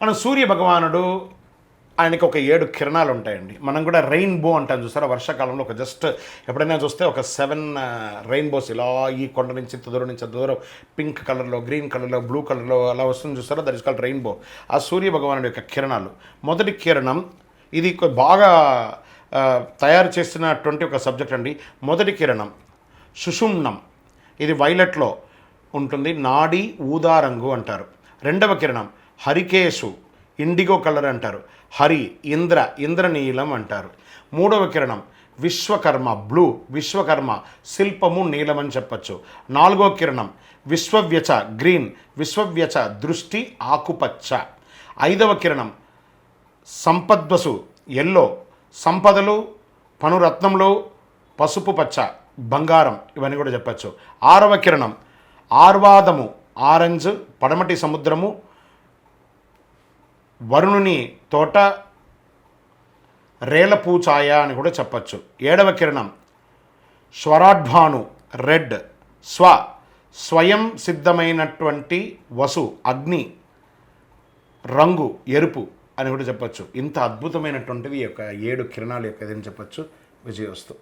మన సూర్య భగవానుడు ఆయనకి ఒక ఏడు కిరణాలు ఉంటాయండి. మనం కూడా రెయిన్బో అంటాం చూసారా? వర్షాకాలంలో ఒక జస్ట్ ఎప్పుడైనా చూస్తే ఒక సెవెన్ రెయిన్బోస్ ఇలా ఈ కొండ నుంచి ఇంత దూరం నుంచి అంత దూరం పింక్ కలర్లో గ్రీన్ కలర్లో బ్లూ కలర్లో అలా వస్తుంది చూస్తారా దట్ ఇస్ కాల్డ్ రెయిన్బో ఆ సూర్య భగవానుడి యొక్క కిరణాలు. మొదటి కిరణం ఇది బాగా తయారు చేసినటువంటి ఒక సబ్జెక్ట్ అండి. మొదటి కిరణం సుషుమ్నం. ఇది వైలెట్లో ఉంటుంది. నాడి ఊదా రంగు అంటారు. రెండవ కిరణం హరికేశు ఇండిగో కలర్ అంటారు. హరి ఇంద్ర ఇంద్రనీలం అంటారు. మూడవ కిరణం విశ్వకర్మ బ్లూ విశ్వకర్మ శిల్పము నీలం అని చెప్పచ్చు. నాలుగో కిరణం విశ్వవ్యచ గ్రీన్ విశ్వవ్యచ దృష్టి ఆకుపచ్చ. ఐదవ కిరణం సంపద్వసు ఎల్లో సంపదలు పనురత్నంలో పసుపు పచ్చ బంగారం ఇవన్నీ కూడా చెప్పచ్చు. ఆరవ కిరణం ఆర్వాదము ఆరెంజ్ పడమటి సముద్రము వరుణుని తోట రేలపూచాయ అని కూడా చెప్పచ్చు. ఏడవ కిరణం. స్వరాడ్భాను రెడ్ స్వ స్వయం సిద్ధమైనటువంటి వసు అగ్ని రంగు ఎరుపు అని కూడా చెప్పచ్చు. ఇంత అద్భుతమైనటువంటివి ఈ యొక్క ఏడు కిరణాలు యొక్క ఏదని చెప్పచ్చు. విజయోస్తు